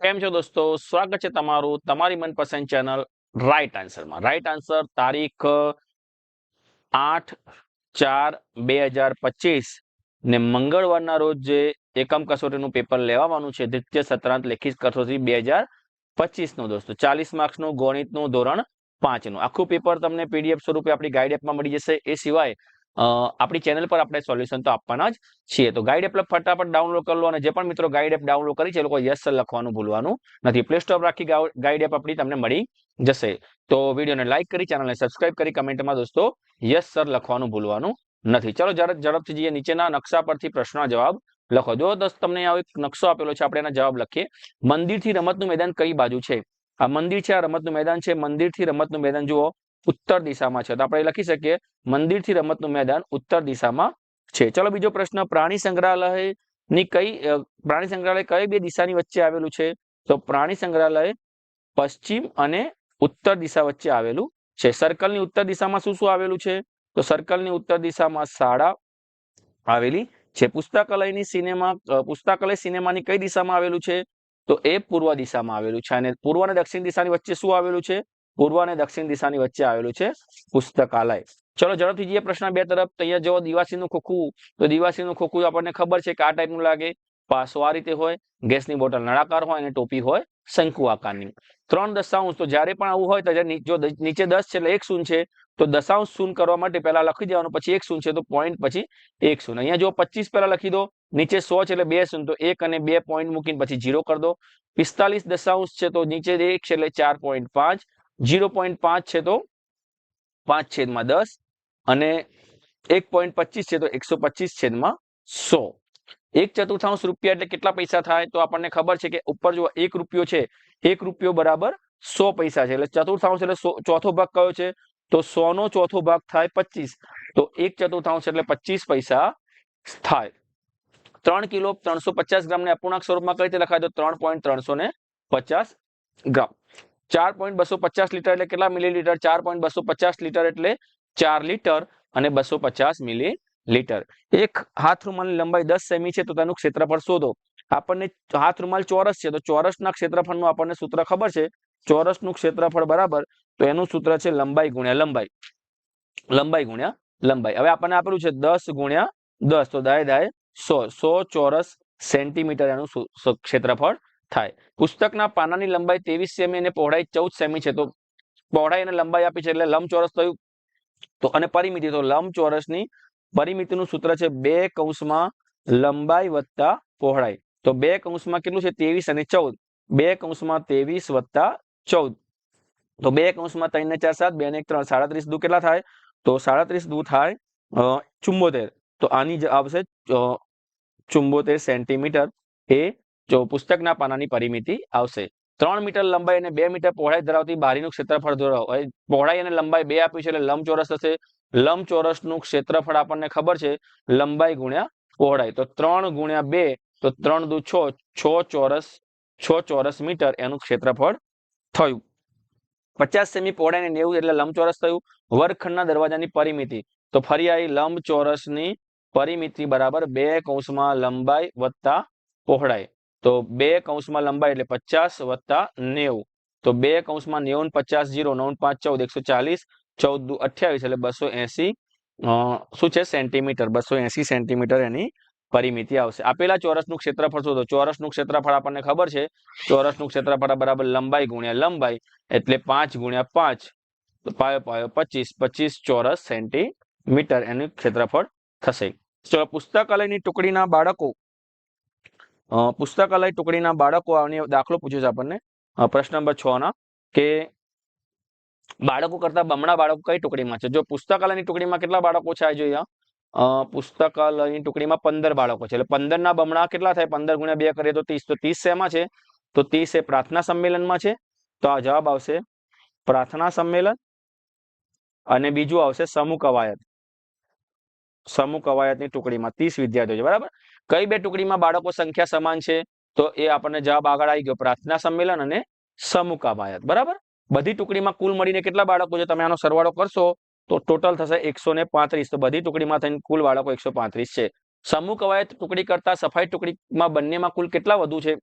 કેમ છો દોસ્તો? સ્વાગત છે તમારું તમારી મનપસંદ ચેનલ રાઈટ આન્સરમાં રાઈટ આન્સર તારીખ, આઠ, ચાર, બે હજાર પચીસ ને મંગળવારના રોજ જે એકમ કસોટીનું પેપર લેવાનું છે, દ્વિતીય સત્રાંત લેખિત કસોટી બે હજાર પચીસનું દોસ્તો. ચાલીસ માર્ક્સનું ગણિતનું ધોરણ પાંચનું. આખું પેપર તમને પીડીએફ સ્વરૂપે આપણી ગાઈડ એપમાં મળી જશે. એ સિવાય આપણી ચેનલ પર આપણે સોલ્યુશન તો આપવાના જ છીએ. તો ગાઈડ એપ ફટાફટ ડાઉનલોડ કરી લો અને જે પણ મિત્રો ગાઈડ એપ ડાઉનલોડ કરી છે એ લોકો યસ લખવાનું ભૂલવાનું નથી. પ્લે સ્ટોર રાખી ગાઈડ એપ આપણી તમને મળી જશે. તો વિડીયોને લાઇક કરી ચેનલને સબસ્ક્રાઇબ કરી કમેન્ટમાં દોસ્તો યસ સર લખવાનું ભૂલવાનું નથી. ચલો ઝડપ ઝડપથી જઈએ નીચેના નકશા પરથી પ્રશ્નના જવાબ લખો. જો દોસ્ત તમને આવો એક નકશો આપેલો છે, આપણે એના જવાબ લખીએ. મંદિરથી રમતનું મેદાન કઈ બાજુ છે? આ મંદિર છે, આ રમતનું મેદાન છે. મંદિરથી રમતનું મેદાન જુઓ. ઉત્તર દિશામાં છે. તો આપણે લખી શકીએ, મંદિરથી રમતનું મેદાન ઉત્તર દિશામાં છે. ચલો બીજો પ્રશ્ન, પ્રાણી સંગ્રહાલયની કઈ પ્રાણી સંગ્રહાલય કઈ બે દિશાની વચ્ચે આવેલું છે? તો પ્રાણી સંગ્રહાલય પશ્ચિમ અને ઉત્તર દિશા વચ્ચે આવેલું છે. સર્કલની ઉત્તર દિશામાં શું શું આવેલું છે? તો સર્કલની ઉત્તર દિશામાં શાળા આવેલી છે. પુસ્તકાલયની સિનેમા પુસ્તકાલય સિનેમાની કઈ દિશામાં આવેલું છે? તો એ પૂર્વ દિશામાં આવેલું છે. અને પૂર્વ અને દક્ષિણ દિશાની વચ્ચે શું આવેલું છે? પૂર્વ અને દક્ષિણ દિશાની વચ્ચે આવેલું છે પુસ્તકાલય. ચલો ઝડપથી જઈએ પ્રશ્ન બે તરફ. તો અહીંયા જો દિવાસીનું ખોખું. તો દિવાસીનું ખોખું આપણને ખબર છે કે આ ટાઈપનું લાગે. પાસો આ રીતે હોય, ગેસની બોટલ નળાકાર હોય અને ટોપી હોય શંકુ આકારની. ત્રણ દશાંશ. તો જ્યારે પણ આવું હોય ત્યારે જો નીચે દસ છે એટલે એક શૂન્ય છે. તો દશાંશ શૂન્ય કરવા માટે પહેલા લખી દેવાનું, પછી એક શૂન્ય છે તો પોઈન્ટ પછી એક શૂન્ય. અહીંયા જો પચીસ પહેલા લખી દો. નીચે સો છે એટલે બે શૂન્ય. તો એક અને બે પોઈન્ટ મૂકીને પછી જીરો કરી દો. પિસ્તાલીસ દશાંશ છે તો નીચે એક છે એટલે ચાર પોઈન્ટ પાંચ. જીરો પોઈન્ટ પાંચ છે તો પાંચ છેદમાં દસ અને એક પોઈન્ટ પચીસ છે તો એકસો પચીસ છેદમાં સો. એક ચતુર્થાંશ રૂપિયા એટલે કેટલા પૈસા થાય તો આપણને ખબર છે કે ઉપર જો એક રૂપિયો છે, એક રૂપિયો બરાબર સો પૈસા છે. એટલે ચતુર્થાંશ એટલે ચોથો ભાગ કયો છે? તો સો નો ચોથો ભાગ થાય પચીસ. તો એક ચતુર્થાંશ એટલે પચીસ પૈસા થાય. ત્રણ કિલો ત્રણસો પચાસ ગ્રામ ને અપૂર્ણાંક સ્વરૂપમાં કઈ રીતે લખાય? તો ત્રણ પોઈન્ટ ત્રણસો ને પચાસ ગ્રામ. ચાર પોઈન્ટ બસો પચાસ લીટર એટલે કેટલા મિલીલીટર ચાર પોઈન્ટ બસો પચાસ લીટર એટલે ચાર લીટર અને બસો પચાસ મિલી લીટર એક હાથ રૂમાલની લંબાઈ દસ સેમી છે તો તેનું ક્ષેત્રફળ શોધો. આપણને હાથ રૂમાલ ચોરસ છે તો ચોરસના ક્ષેત્રફળનું આપણને સૂત્ર ખબર છે? ચોરસનું ક્ષેત્રફળ બરાબર તો એનું સૂત્ર છે લંબાઈ ગુણ્યા લંબાઈ. લંબાઈ ગુણ્યા લંબાઈ. હવે આપણને આપેલું છે દસ ગુણ્યા દસ તો દાય દાય સો. સો ચોરસ સેન્ટીમીટર એનું ક્ષેત્રફળ થાય. પુસ્તકના પાનાની લંબાઈ ત્રેવીસ સેમી અને પહોળાઈ ચૌદ સેમી છે. તો પહોળાઈ અને લંબાઈ આપી છે એટલે લંબચોરસ થયું. તો અને પરિમિતિ તો લંબચોરસની પરિમિતિનું સૂત્ર છે બે કૌંસમાં લંબાઈ વત્તા પહોળાઈ. તો બે કૌંસમાં કેટલું છે? ત્રેવીસ અને ચૌદ. બે કૌંસમાં ત્રેવીસ વત્તા ચૌદ. તો બે કૌંસમાં ત્રણ ને ચાર સાત બે ને એક ત્રણ. સાડત્રીસ દુ કેટલા થાય? તો સાડત્રીસ દુ થાય અ, ચુમ્મોતેર તો આની આવશે ચુંબોતેર સેન્ટીમીટર એ જો પુસ્તકના પાનાની પરિમિતિ આવશે. ત્રણ મીટર લંબાઈ અને બે મીટર પહોળાઈ ધરાવતી બારીનું ક્ષેત્રફળ પહોળાઈ અને લંબાઈ બે આપ્યું છે એટલે લંબચોરસ થશે. લંબચોરસનું ક્ષેત્રફળ આપણને ખબર છે. લંબાઈ ગુણ્યા પહોળાઈ. તો ત્રણ ગુણ્યા બે, તો ત્રણ દુ છ ચોરસ છ ચોરસ મીટર એનું ક્ષેત્રફળ થયું. પચાસ સેમી પહોળાઈ અને નેવું એટલે લંબચોરસ થયું. વર્ગખંડના દરવાજાની પરિમિતિ. તો ફરી આવી લંબચોરસની પરિમિતિ બરાબર બે કૌંસમાં લંબાઈ વત્તા પહોળાઈ. તો બે કૌંસમાં લંબાઈ એટલે પચાસ વત્તા નેવું. તો બે કૌંસમાં નેવું પચાસ જીરો, નવ પાંચ ચૌદ, એકસો ચાલીસ, ચૌદ અઠ્યાવીસ એટલે બસો એસી શું છે? સેન્ટીમીટર, બસો એસી સેન્ટીમીટર એની પરિમિતિ આવશે. આપેલા ચોરસનું ક્ષેત્રફળ શોધો. ચોરસનું ક્ષેત્રફળ આપણને ખબર છે? ચોરસનું ક્ષેત્રફળ બરાબર લંબાઈ ગુણ્યા લંબાઈ એટલે પાંચ ગુણ્યા પાંચ. તો પાયો પાયો પચીસ પચીસ ચોરસ સેન્ટીમીટર એનું ક્ષેત્રફળ થશે. ચલો, પુસ્તકાલયની ટુકડીના બાળકો પુસ્તકાલય ટુકડીના બાળકો આની દાખલો પૂછ્યો છે આપણને. પ્રશ્ન નંબર છ ના, કે બાળકો કરતા બમણા બાળકો કઈ ટુકડીમાં છે? જો પુસ્તકાલયની ટુકડીમાં કેટલા બાળકો છે આ જોઈએ પુસ્તકાલયની ટુકડીમાં પંદર બાળકો છે. એટલે પંદર ના બમણા કેટલા થાય? પંદર ગુણ્યા બે કરીએ તો ત્રીસ. તો ત્રીસ શેમાં છે? તો ત્રીસ એ પ્રાર્થના સંમેલનમાં છે. તો આ જવાબ આવશે પ્રાર્થના સંમેલન અને બીજું આવશે સમૂહ કવાયત સમૂહ કવાયતની ટુકડીમાં ત્રીસ વિદ્યાર્થીઓ છે, બરાબર? કઈ બે ટુકડીમાં બાળકો સંખ્યા સમાન છે? તો એ આપણને જવાબ આગળ આવી ગયો, પ્રાર્થના સંમેલન અને સમૂહ કવાયત, બરાબર? બધી ટુકડીમાં કુલ મળીને કેટલા બાળકો છે? તમે આનો સરવાળો કરશો તો ટોટલ થશે એકસો તો બધી ટુકડીમાં થઈને કુલ બાળકો એકસો છે. સમૂહ કવાયત ટુકડી કરતા સફાઈ ટુકડીમાં બંનેમાં કુલ કેટલા વધુ છે?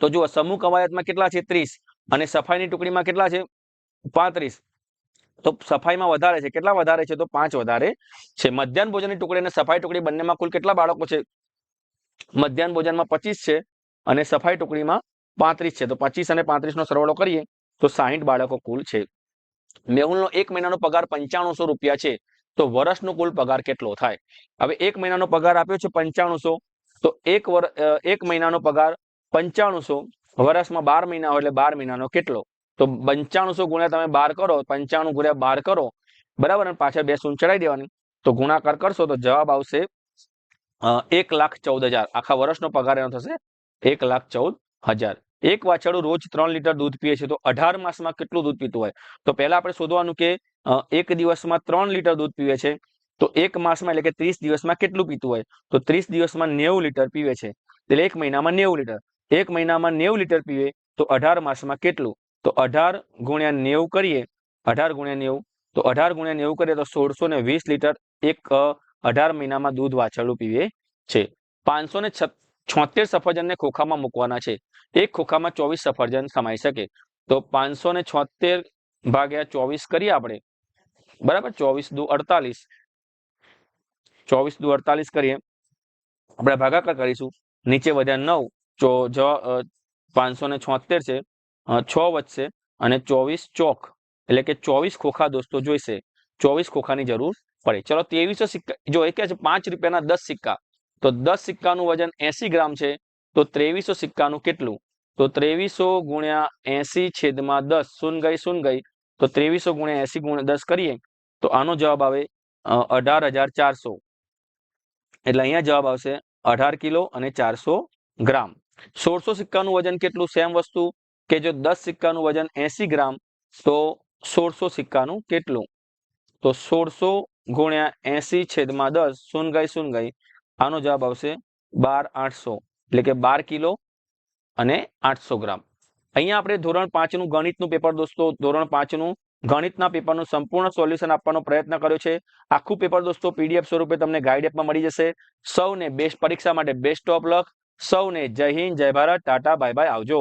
તો જુઓ, સમૂહ કવાયતમાં કેટલા છે? ત્રીસ. અને સફાઈની ટુકડીમાં કેટલા છે? પાંત્રીસ. તો સફાઈમાં વધારે છે. કેટલા વધારે છે તો પાંચ વધારે છે. મધ્યાહન ભોજનની ટુકડી અને સફાઈ ટુકડી બંનેમાં કુલ કેટલા બાળકો છે? મધ્યાહન ભોજનમાં પચીસ છે અને સફાઈ ટુકડીમાં પાંત્રીસ છે. તો પચીસ અને પાંત્રીસ નો સરવાળો કરીએ તો સાહીઠ બાળકો કુલ છે. મેહુલનો એક મહિનાનો પગાર પંચાણુંસો રૂપિયા છે. તો વર્ષનો કુલ પગાર કેટલો થાય? હવે એક મહિનાનો પગાર આપ્યો છે પંચાણુંસો. તો એક વર એક મહિનાનો પગાર પંચાણુંસો. વર્ષમાં બાર મહિના હોય એટલે બાર મહિનાનો કેટલો? તો પંચાણુંસો ગુણ્યા તમે બાર કરો, પંચાણું ગુણ્યા બાર કરો, બરાબર? પાછળ બે શૂન ચડાવી દેવાની. તો ગુણાકાર કરશો તો જવાબ આવશે એક લાખ ચૌદ હજાર. આખા વર્ષનો પગાર એનો થશે એક લાખ ચૌદ હજાર. એક વાછરડું રોજ ત્રણ લીટર દૂધ પીએ છે તો અઢાર માસમાં કેટલું દૂધ પીતું હોય? તો પહેલા આપણે શોધવાનું કે એક દિવસમાં ત્રણ લીટર દૂધ પીવે છે. તો એક માસમાં એટલે કે ત્રીસ દિવસમાં કેટલું પીતું હોય? તો ત્રીસ દિવસમાં નેવું લીટર પીવે છે. એટલે એક મહિનામાં નેવું લીટર. એક મહિનામાં નેવું લીટર પીવે તો અઢાર માસમાં કેટલું? તો અઢાર ગુણ્યા નેવું કરીએ, અઢાર ગુણ્યા નેવું, તો અઢાર ગુણ્યા નેવું કરીએ તો સોળસો ને વીસ લીટર એક અઢાર મહિનામાં દૂધ વાછરડું પીવે છે. પાંચસો ને છોતેર સફરજનને ખોખામાં મૂકવાના છે. એક ખોખામાં ચોવીસ સફરજન સમાઈ શકે. તો પાંચસો ને છોતેર ભાગ્યા ચોવીસ કરીએ આપણે. બરાબર? ચોવીસ દુ અડતાલીસ. ચોવીસ દુ અડતાલીસ કરીએ. આપણે ભાગાકાર કરીશું. નીચે વધ્યા નવ. પાંચસો ને છોતેર છે. છ વધશે અને ચોવીસ ચોક. એટલે કે ચોવીસ ખોખા દોસ્તો જોઈશે. ચોવીસ ખોખાની જરૂર પડે. ચલો ત્રેવીસો સિક્કા, જો એ કે છે પાંચ રૂપિયાના દસ સિક્કા, તો દસ સિક્કાનું વજન એસી ગ્રામ છે, તો ત્રેવીસો સિક્કાનું કેટલું? તો ત્રેવીસો ગુણ્યા એસી છેદમાં દસ શૂન ગઈ શૂન ગઈ તો ત્રેવીસો ગુણ્યા એસી ગુણ્યા દસ કરીએ, તો આનો જવાબ આવે અઢાર હજાર ચારસો. એટલે અહીંયા જવાબ આવશે અઢાર કિલો અને ચારસો ગ્રામ. સોળસો સિક્કાનું વજન કેટલું? સેમ વસ્તુ. કે જો દસ સિક્કાનું વજન એસી ગ્રામ, તો સોળસો સિક્કાનું કેટલું? તો સોળસો ગુણ્યા એસી છેદમાં દસ સુન ગઈ સુન ગઈ આનો જવાબ આવશે બાર આઠસો, એટલે કે બાર કિલો અને આઠસો ગ્રામ. અહીંયા આપણે ધોરણ પાંચનું ગણિતનું પેપર દોસ્તો, ધોરણ પાંચનું ગણિતના પેપરનું સંપૂર્ણ સોલ્યુશન આપવાનો પ્રયત્ન કર્યો છે. આખું પેપર દોસ્તો પીડીએફ સ્વરૂપે તમને ગાઈડ એપમાં મળી જશે. સૌને બેસ્ટ પરીક્ષા માટે બેસ્ટ ઓફ લક સૌને જય હિન્દ, જય ભારત, ટાટા, બાય બાય, આવજો.